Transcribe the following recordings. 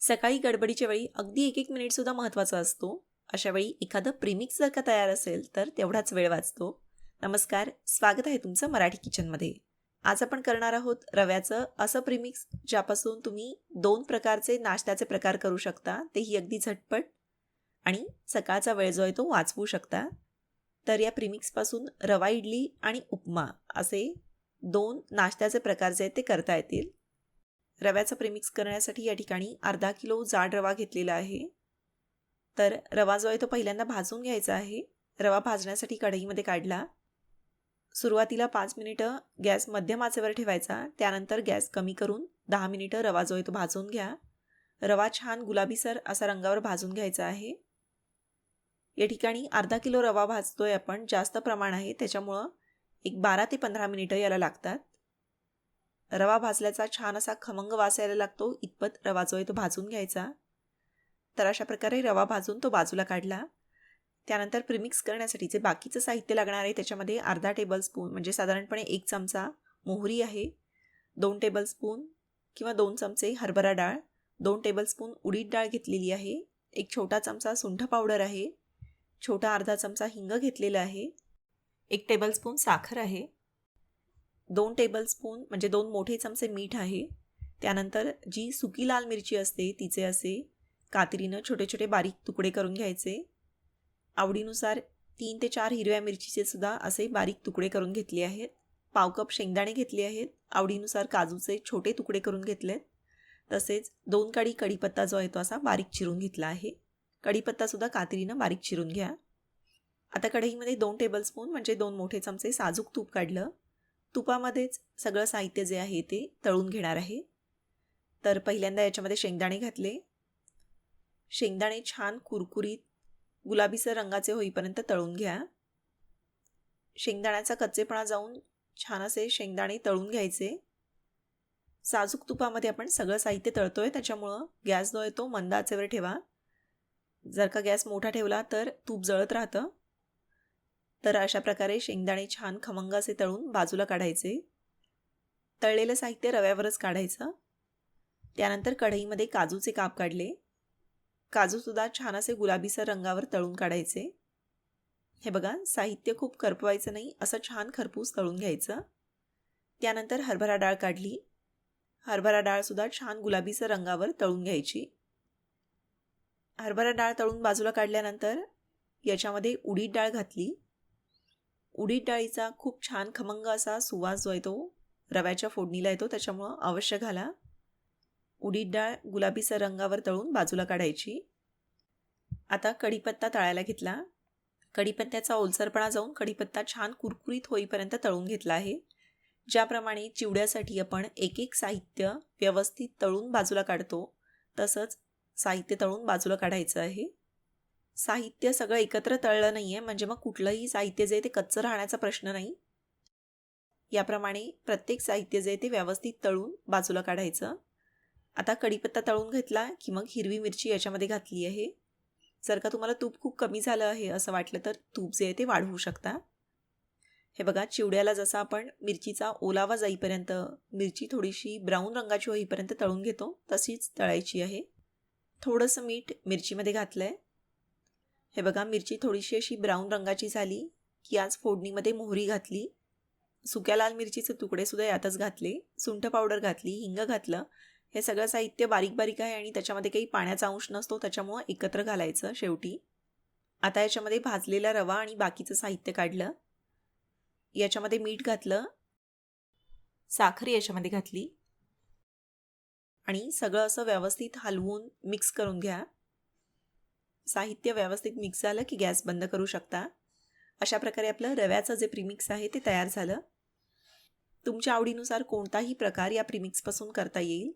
सकाळी गडबडीच्या वेळी अगदी एक एक मिनिटसुद्धा महत्त्वाचा असतो. अशा वेळी एखादं प्रिमिक्स जर का तयार असेल तर तेवढाच वेळ वाचतो. नमस्कार स्वागत आहे तुमचं मराठी किचनमध्ये आज आपण करणार आहोत रव्याचं असं प्रिमिक्स ज्यापासून तुम्ही दोन प्रकारचे नाश्त्याचे प्रकार करू शकता तेही अगदी झटपट. आणि सकाळचा वेळ जो आहे तो वाचवू शकता. तर या प्रिमिक्सपासून रवा इडली आणि उपमा असे दोन नाश्त्याचे प्रकार जे आहेत ते करता येतील. रव्याचं प्रेमिक्स करण्यासाठी या ठिकाणी अर्धा किलो जाड रवा घेतलेला आहे. तर रवा जो आहे तो पहिल्यांदा भाजून घ्यायचा आहे. रवा भाजण्यासाठी कढईमध्ये काढला. सुरुवातीला पाच मिनिटं गॅस मध्यम आचेवर ठेवायचा. त्यानंतर गॅस कमी करून दहा मिनिटं रवा जो आहे तो भाजून घ्या. रवा छान गुलाबीसर असा रंगावर भाजून घ्यायचा आहे. या ठिकाणी अर्धा किलो रवा भाजतोय आपण. जास्त प्रमाण आहे. त्याच्यामुळं एक बारा ते पंधरा मिनिटं याला लागतात. रवा भाजल्याचा छान असा खमंग वास यायला लागतो. इतपत रवा जो आहे तो भाजून घ्यायचा. तर अशा प्रकारे रवा भाजून तो बाजूला काढला. त्यानंतर प्रिमिक्स करण्यासाठी जे बाकीचं साहित्य लागणार आहे त्याच्यामध्ये अर्धा टेबलस्पून म्हणजे साधारणपणे एक चमचा मोहरी आहे दोन टेबलस्पून किंवा दोन चमचे हरभरा डाळ दोन टेबलस्पून उडीद डाळ घेतलेली आहे एक छोटा चमचा सुंठ पावडर आहे छोटा अर्धा चमचा हिंग घेतलेला आहे एक टेबलस्पून साखर आहे दोन टेबलस्पून म्हणजे दोन मोठे चमचे मीठ आहे. त्यानंतर जी सुकी लाल मिरची असते तिचे असे कात्रीनं छोटे छोटे बारीक तुकडे करून घ्यायचे. आवडीनुसार तीन ते चार हिरव्या मिरचीचे सुद्धा असे बारीक तुकडे करून घेतले आहेत. पाव कप शेंगदाणे घेतले आहेत. आवडीनुसार काजूचे छोटे तुकडे करून घेतलेत तसेच दोन काडी कढीपत्ता जो आहे तो असा बारीक चिरून घेतला आहे. कढीपत्तासुद्धा कात्रीनं बारीक चिरून घ्या. आता कढईमध्ये दोन टेबलस्पून म्हणजे दोन मोठे चमचे साजूक तूप काढलं. तुपामध्येच सगळं साहित्य जे आहे ते तळून घेणार आहे. तर पहिल्यांदा याच्यामध्ये शेंगदाणे घातले. शेंगदाणे छान कुरकुरीत गुलाबीसर रंगाचे होईपर्यंत तळून घ्या. शेंगदाण्याचा कच्चेपणा जाऊन छान असे शेंगदाणे तळून घ्यायचे. साजूक तुपामध्ये आपण सगळं साहित्य तळतोय त्याच्यामुळं गॅस जो आहे तो मंद आचेवर ठेवा. जर का गॅस मोठा ठेवला तर तूप जळत राहतं. तर अशा प्रकारे शेंगदाणे छान खमंग असे तळून बाजूला काढायचे. तळलेलं साहित्य रव्यावरच काढायचं. त्यानंतर कढईमध्ये काजूचे काप काढले. काजूसुद्धा छान असे गुलाबीसर रंगावर तळून काढायचे. हे बघा साहित्य खूप करपवायचं नाही असं छान खरपूस तळून घ्यायचं. त्यानंतर हरभरा डाळ काढली. हरभरा डाळसुद्धा छान गुलाबीसर रंगावर तळून घ्यायची. हरभरा डाळ तळून बाजूला काढल्यानंतर याच्यामध्ये उडीद डाळ घातली. उडीद डाळीचा खूप छान खमंग असा सुवास जो आहे तो रव्याच्या फोडणीला येतो त्याच्यामुळं अवश्य घाला. उडीद डाळ गुलाबीसर रंगावर तळून बाजूला काढायची. आता कढीपत्ता तळायला घेतला. कढीपत्त्याचा ओलसरपणा जाऊन कढीपत्ता छान कुरकुरीत होईपर्यंत तळून घेतला आहे. ज्याप्रमाणे चिवड्यासाठी आपण एक एक साहित्य व्यवस्थित तळून बाजूला काढतो तसंच साहित्य तळून बाजूला काढायचं आहे. साहित्य सगळं एकत्र तळलं नाही आहे म्हणजे मग कुठलंही साहित्य जे ते कच्चं राहण्याचा प्रश्न नाही. याप्रमाणे प्रत्येक साहित्य जे ते व्यवस्थित तळून बाजूला काढायचं. आता कढीपत्ता तळून घेतला की मग हिरवी मिरची याच्यामध्ये घातली आहे. जर का तुम्हाला तूप खूप कमी झालं आहे असं वाटलं तर तूप जे आहे ते वाढवू शकता. हे बघा चिवड्याला जसं आपण मिरचीचा ओलावा जाईपर्यंत मिरची थोडीशी ब्राऊन रंगाची होईपर्यंत तळून घेतो तशीच तळायची आहे. थोडंसं मीठ मिरचीमध्ये घातलं आहे हे बघा मिरची थोडीशी अशी ब्राऊन रंगाची झाली की आज फोडणीमध्ये मोहरी घातली. सुक्या लाल मिरचीचे तुकडेसुद्धा यातच घातले. सुंठ पावडर घातली हिंग घातलं. हे सगळं साहित्य बारीक बारीक आहे आणि त्याच्यामध्ये काही पाण्याचा अंश नसतो त्याच्यामुळं एकत्र घालायचं शेवटी. आता याच्यामध्ये भाजलेला रवा आणि बाकीचं साहित्य काढलं. याच्यामध्ये मीठ घातलं. साखर याच्यामध्ये घातली. आणि सगळं असं व्यवस्थित हलवून मिक्स करून घ्या. साहित्य व्यवस्थित मिक्स झालं की गॅस बंद करू शकता? अशा प्रकारे आपलं रव्याचं जे प्रिमिक्स आहे ते तयार झालं. तुमच्या आवडीनुसार कोणताही प्रकार या प्रिमिक्सपासून करता येईल.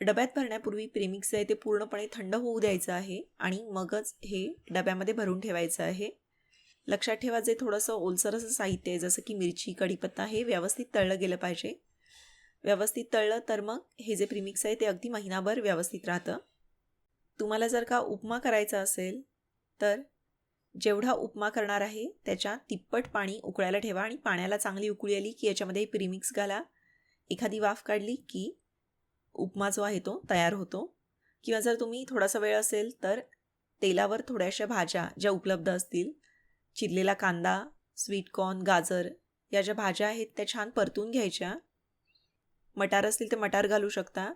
डब्यात भरण्यापूर्वी प्रिमिक्स आहे ते पूर्णपणे थंड होऊ द्यायचं आहे आणि मगच हे डब्यामध्ये भरून ठेवायचं आहे. लक्षात ठेवा जे थोडंसं ओलसर असं साहित्य आहे जसं की मिरची कढीपत्ता हे व्यवस्थित तळलं गेलं पाहिजे. व्यवस्थित तळलं तर मग हे जे प्रिमिक्स आहे ते अगदी महिनाभर व्यवस्थित राहतं. तुम्हाला जर का उपमा करायचा असेल तर जेवढा उपमा करणार आहे त्याच्या तिप्पट पाणी उकळायला ठेवा आणि पाण्याला चांगली उकळी आली की याच्यामध्ये प्रीमिक्स घाला. एखादी वाफ काढली की उपमा जो आहे तो तयार होतो. किंवा जर तुम्ही थोडासा वेळ असेल तर तेलावर थोड्याशा भाज्या ज्या उपलब्ध असतील चिरलेला कांदा स्वीटकॉर्न गाजर या ज्या भाज्या आहेत त्या छान परतून घ्यायच्या. मटार असतील तर मटार घालू शकता.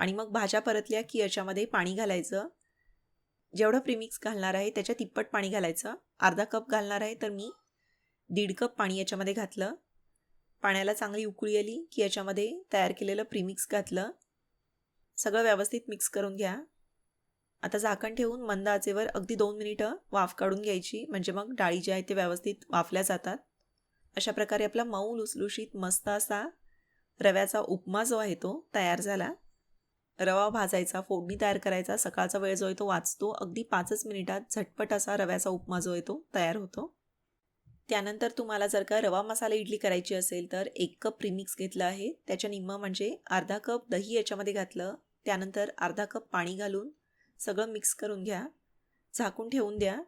आणि मग भाज्या परतल्या की याच्यामध्ये पाणी घालायचं. जेवढं प्रीमिक्स घालणार आहे त्याच्या तिप्पट पाणी घालायचं. अर्धा कप घालणार आहे तर मी दीड कप पाणी याच्यामध्ये घातलं. पाण्याला चांगली उकळी आली की याच्यामध्ये तयार केलेलं प्रीमिक्स घातलं. सगळं व्यवस्थित मिक्स करून घ्या. आता झाकण ठेवून मंद आचेवर अगदी दोन मिनिटं वाफ काढून घ्यायची. म्हणजे मग डाळी ज्या आहेत ते व्यवस्थित वाफल्या जातात. अशा प्रकारे आपला मऊ लुसलुशीत मस्त असा रव्याचा उपमा जो आहे तो तयार झाला. रवा भाजायचा फोडणी तयार करायचा सकाळचा वेळ जो आहे तो वाचतो. अगदी पाचच मिनिटात झटपट असा रव्याचा उपमा जो आहे तो तयार होतो. त्यानंतर तुम्हाला जर का रवा मसाला इडली करायची असेल तर एक कप प्रीमिक्स घेतलं आहे. त्याच्या निम्म म्हणजे अर्धा कप दही याच्यामध्ये घातलं. त्यानंतर अर्धा कप पाणी घालून सगळं मिक्स करून घ्या. झाकून ठेवून द्या.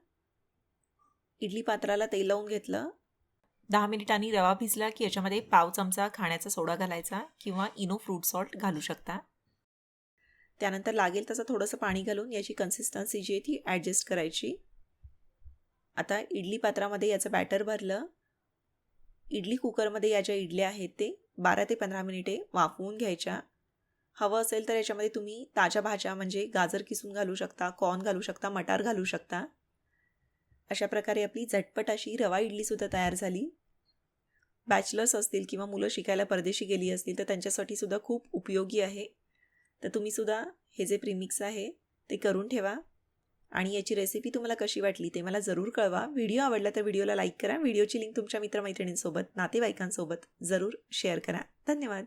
इडली पात्राला तेल लावून घेतलं. दहा मिनिटांनी रवा भिजला की याच्यामध्ये पाव चमचा खाण्याचा सोडा घालायचा किंवा इनो फ्रूट सॉल्ट घालू शकता. त्यानंतर लागेल तसं थोडंसं पाणी घालून याची कन्सिस्टन्सी जी आहे ती ॲडजस्ट करायची. आता इडली पात्रामध्ये याचं बॅटर भरलं. इडली कुकरमध्ये या ज्या इडल्या आहेत ते बारा ते पंधरा मिनिटे वाफवून घ्यायच्या. हवं असेल तर याच्यामध्ये तुम्ही ताज्या भाज्या म्हणजे गाजर किसून घालू शकता कॉर्न घालू शकता मटार घालू शकता. अशा प्रकारे आपली झटपट अशी रवा इडलीसुद्धा तयार झाली. बॅचलर्स असतील किंवा मुलं शिकायला परदेशी गेली असतील तर त्यांच्यासाठी सुद्धा खूप उपयोगी आहे. तर तुम्हीसुद्धा हे जे प्रीमिक्स आहे ते करून ठेवा. आणि याची रेसिपी तुम्हाला कशी वाटली ते मला जरूर कळवा. व्हिडिओ आवडला तर व्हिडिओला लाईक करा. व्हिडिओची लिंक तुमच्या मित्रमैत्रिणींसोबत नातेवाईकांसोबत जरूर शेअर करा. धन्यवाद.